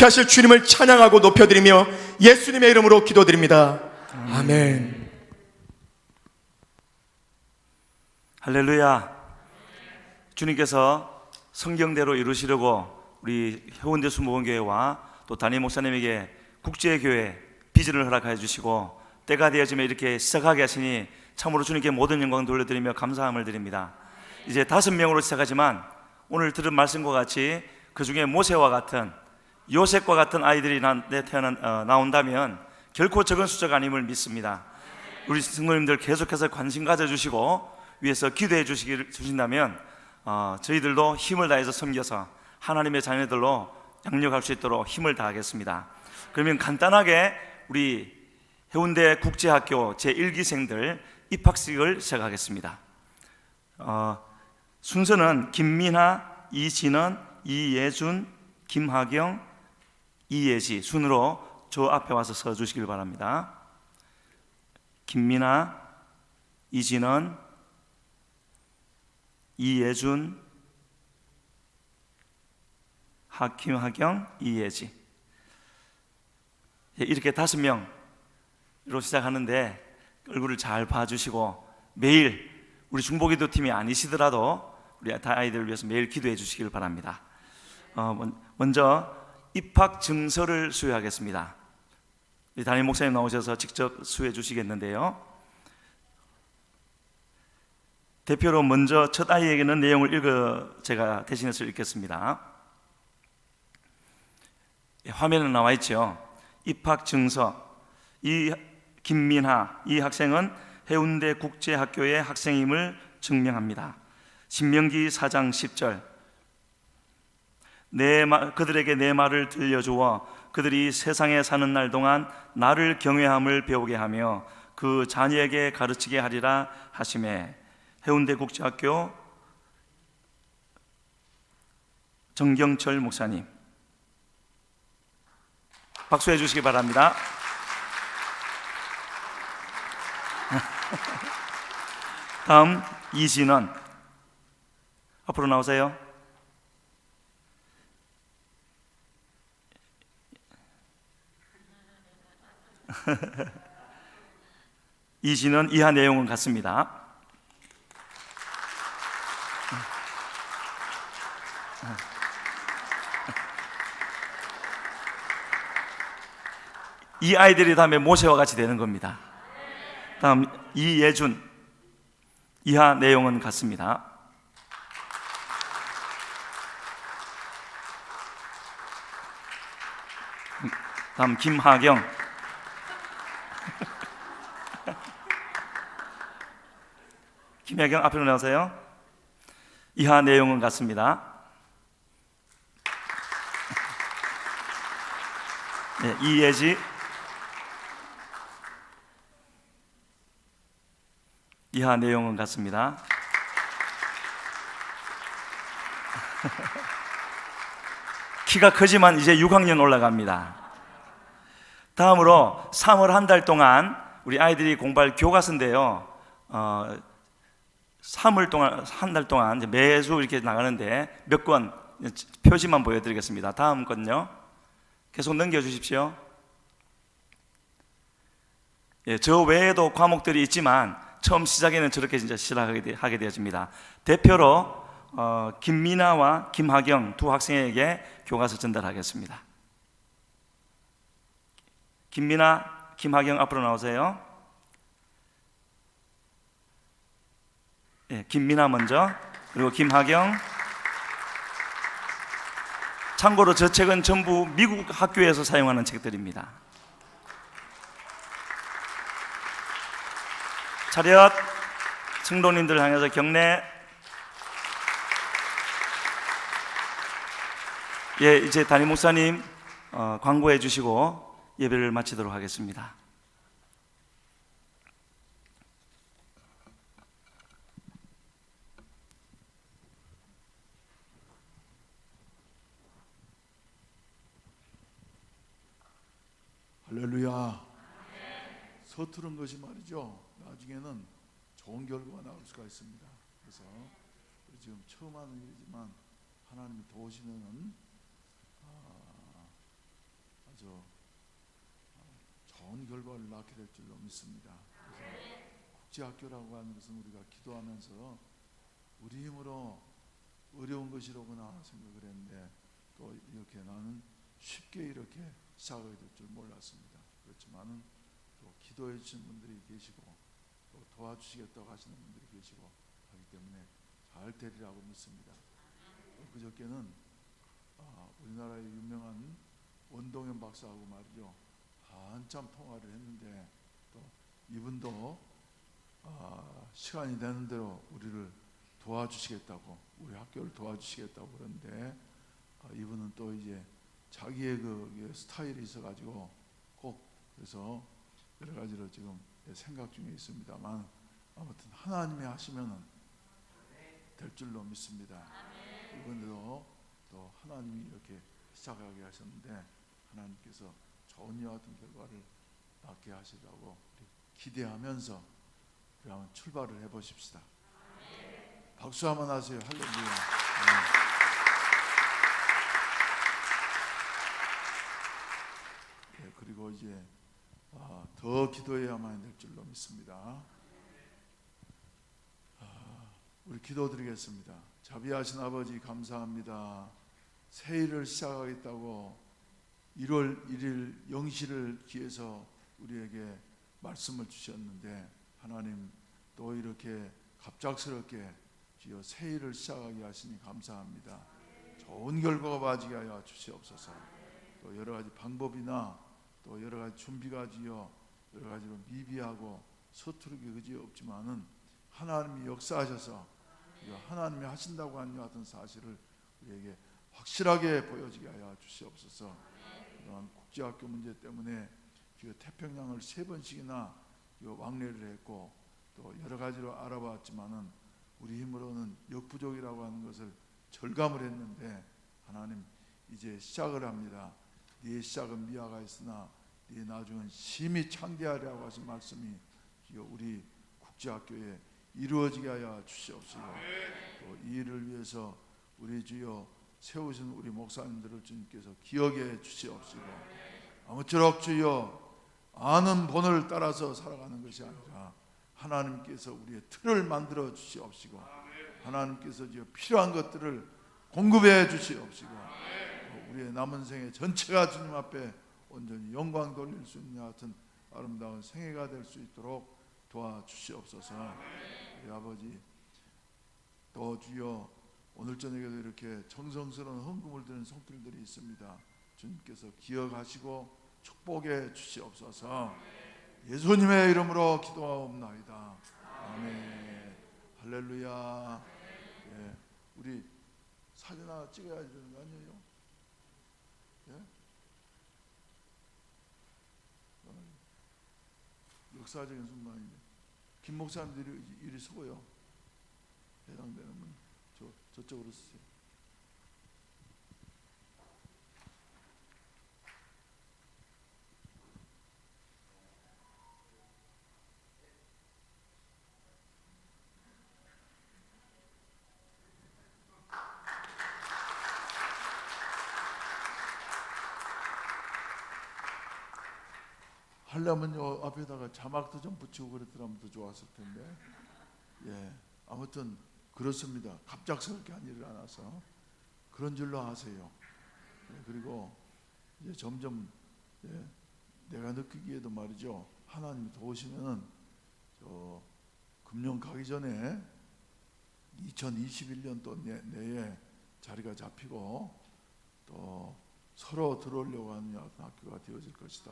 유익케 하실 주님을 찬양하고 높여드리며 예수님의 이름으로 기도드립니다. 아멘. 할렐루야. 주님께서 성경대로 이루시려고 우리 해운대 수목원교회와 또 담임 목사님에게 국제교회 비전을 허락해 주시고 때가 되어지면 이렇게 시작하게 하시니 참으로 주님께 모든 영광 돌려드리며 감사함을 드립니다. 이제 다섯 명으로 시작하지만 오늘 들은 말씀과 같이 그 중에 모세와 같은 요셉과 같은 아이들이 나, 내 태어난, 어, 나온다면 결코 적은 숫자가 아님을 믿습니다. 우리 성도님들 계속해서 관심 가져주시고 위해서 기도해 주시기 주신다면 어, 저희들도 힘을 다해서 섬겨서 하나님의 자녀들로 양육할 수 있도록 힘을 다하겠습니다. 그러면 간단하게 우리 해운대 국제학교 제 1기생들 입학식을 시작하겠습니다. 어, 순서는 김민아, 이진원, 이예준, 김하경, 이예지 순으로 저 앞에 와서 서 주시길 바랍니다. 김민아, 이진원, 이예준, 하김하경, 이예지 예, 이렇게 다섯 명으로 시작하는데 얼굴을 잘 봐주시고 매일 우리 중보기도 팀이 아니시더라도 우리 아이들을 위해서 매일 기도해 주시길 바랍니다. 어, 먼- 먼저 입학 증서를 수여하겠습니다. 담임 목사님 나오셔서 직접 수여해 주시겠는데요. 대표로 먼저 첫 아이에게는 내용을 읽어 제가 대신해서 읽겠습니다. 예, 화면에 나와 있죠. 입학 증서. 이 김민하 이 학생은 해운대 국제학교의 학생임을 증명합니다. 신명기 4장 10절. 내 말, 그들에게 내 말을 들려주어 그들이 세상에 사는 날 동안 나를 경외함을 배우게 하며 그 자녀에게 가르치게 하리라 하심에 해운대 국제학교 정경철 목사님 박수해 주시기 바랍니다. 다음 이진원 앞으로 나오세요. 이진원 이하 내용은 같습니다. 이 아이들이 다음에 모세와 같이 되는 겁니다. 다음 이예준 이하 내용은 같습니다. 다음 김하경 김하경 앞으로 나오세요. 이하 내용은 같습니다. 네, 이예지 이하 내용은 같습니다. 키가 크지만 이제 6학년 올라갑니다. 다음으로 3월 한 달 동안 우리 아이들이 공부할 교과서인데요. 어, 3월 동안 한 달 동안 매주 이렇게 나가는데 몇 권 표지만 보여드리겠습니다. 다음 건요. 계속 넘겨주십시오. 예, 저 외에도 과목들이 있지만 처음 시작에는 저렇게 진짜 시작하게 되어집니다. 대표로 어, 김민아와 김하경 두 학생에게 교과서 전달하겠습니다. 김민아, 김하경 앞으로 나오세요. 예, 김민아 먼저 그리고 김하경. 참고로 저 책은 전부 미국 학교에서 사용하는 책들입니다. 차렷 성도님들 향해서 경례 예 이제 담임 목사님 어, 광고해 주시고 예배를 마치도록 하겠습니다. 할렐루야. 서투른 것이 말이죠. 나중에는 좋은 결과가 나올 수가 있습니다. 그래서 지금 처음 하는 일이지만 하나님이 도우시면은 아, 아주 어, 좋은 결과를 낳게 될 줄로 믿습니다. 국제학교라고 하는 것은 우리가 기도하면서 우리 힘으로 어려운 것이로구나 생각을 했는데 또 이렇게 나는 쉽게 이렇게 시작하게 될 줄 몰랐습니다. 그렇지만은 또 기도해 주신 분들이 계시고 또 도와주시겠다고 하시는 분들이 계시고 하기 때문에 잘 되리라고 믿습니다. 또 그저께는 아, 우리나라의 유명한 원동현 박사하고 말이죠 한참 통화를 했는데 또 이분도 아, 시간이 되는 대로 우리를 도와주시겠다고 우리 학교를 도와주시겠다고 그러는데 아, 이분은 또 이제 자기의 그 스타일이 있어가지고 꼭 그래서 여러 가지로 지금 생각 중에 있습니다만 아무튼 하나님이 하시면은 될 줄로 믿습니다. 이번에도 또 하나님이 이렇게 시작하게 하셨는데 하나님께서 좋은 이와 같은 결과를 낳게 하시라고 기대하면서 우리 한번 출발을 해보십시다. 박수 한번 하세요. 할렐루야. 네. 네, 그리고 이제 아, 더 기도해야만 될 줄로 믿습니다. 아, 우리 기도드리겠습니다. 자비하신 아버지 감사합니다. 새해를 시작하겠다고 1월 1일 영시를 기해서 우리에게 말씀을 주셨는데 하나님 또 이렇게 갑작스럽게 주여 새해를 시작하게 하시니 감사합니다. 좋은 결과가 맞게 하여 주시옵소서. 또 여러 가지 방법이나 또 여러 가지 준비가 지어 여러 가지로 미비하고 서투르게 그지 없지만은 하나님이 역사하셔서 하나님이 하신다고 하는 것 같은 사실을 우리에게 확실하게 보여지게 하여 주시옵소서. 그동안 국제학교 문제 때문에 태평양을 세 번씩이나 왕래를 했고 또 여러 가지로 알아봤지만은 우리 힘으로는 역부족이라고 하는 것을 절감을 했는데 하나님 이제 시작을 합니다. 네 시작은 미화가 있으나 네 나중은 심히 창대하리라고 하신 말씀이 우리 국제학교에 이루어지게 하여 주시옵시고 또 이 일을 위해서 우리 주여 세우신 우리 목사님들을 주님께서 기억해 주시옵시고 아무쪼록 주여 아는 본을 따라서 살아가는 것이 아니라 하나님께서 우리의 틀을 만들어 주시옵시고 하나님께서 주여 필요한 것들을 공급해 주시옵시고 우리의 남은 생애 전체가 주님 앞에 온전히 영광 돌릴 수 있는 같은 아름다운 생애가 될 수 있도록 도와주시옵소서. 우리 아버지 또 주여 오늘 저녁에도 이렇게 정성스러운 헌금을 드는 손길들이 있습니다. 주님께서 기억하시고 축복해 주시옵소서. 예수님의 이름으로 기도하옵나이다. 아멘. 할렐루야. 예, 우리 사진 하나 찍어야 되는 거 아니에요? 예? 어, 역사적인 순간인데 김 목사님들이 이리 서고요. 해당되는 분 저, 저쪽으로 쓰세요. 하려면요 앞에다가 자막도 좀 붙이고 그랬더라면 더 좋았을 텐데. 예 아무튼 그렇습니다. 갑작스럽게 한 일을 안와서. 그런 줄로 아세요. 예, 그리고 이제 점점 예, 내가 느끼기에도 말이죠 하나님이 도우시면은 저 금년 가기 전에 2021년 또 내, 내에 자리가 잡히고 또 서로 들어오려고 하는 학교가 되어질 것이다.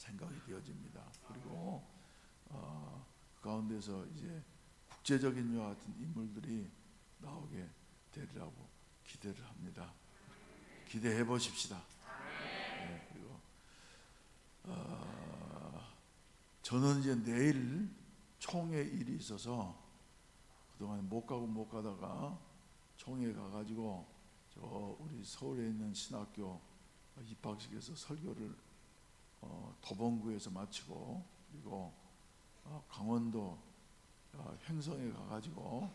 생각이 되어집니다. 그리고 어, 그 가운데서 이제 국제적인 이와 같은 인물들이 나오게 되리라고 기대를 합니다. 기대해 보십시다. 네, 그리고 어, 저는 이제 내일 총회 일이 있어서 그동안 못 가고 못 가다가 총회 가가지고 저 우리 서울에 있는 신학교 입학식에서 설교를 어, 도봉구에서 마치고 그리고 어, 강원도 어, 횡성에 가가지고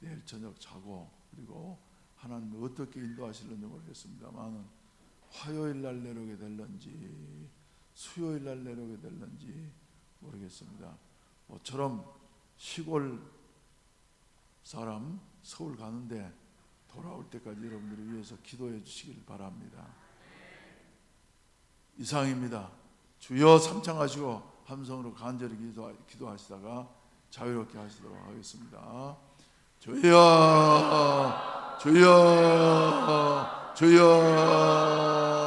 내일 저녁 자고 그리고 하나님이 어떻게 인도하실는지 모르겠습니다만 화요일 날 내려오게 될런지 수요일 날 내려오게 될런지 모르겠습니다. 모처럼 시골 사람 서울 가는데 돌아올 때까지 여러분들을 위해서 기도해 주시길 바랍니다. 이상입니다. 주여 삼창하시고 함성으로 간절히 기도, 기도하시다가 자유롭게 하시도록 하겠습니다. 주여 주여 주여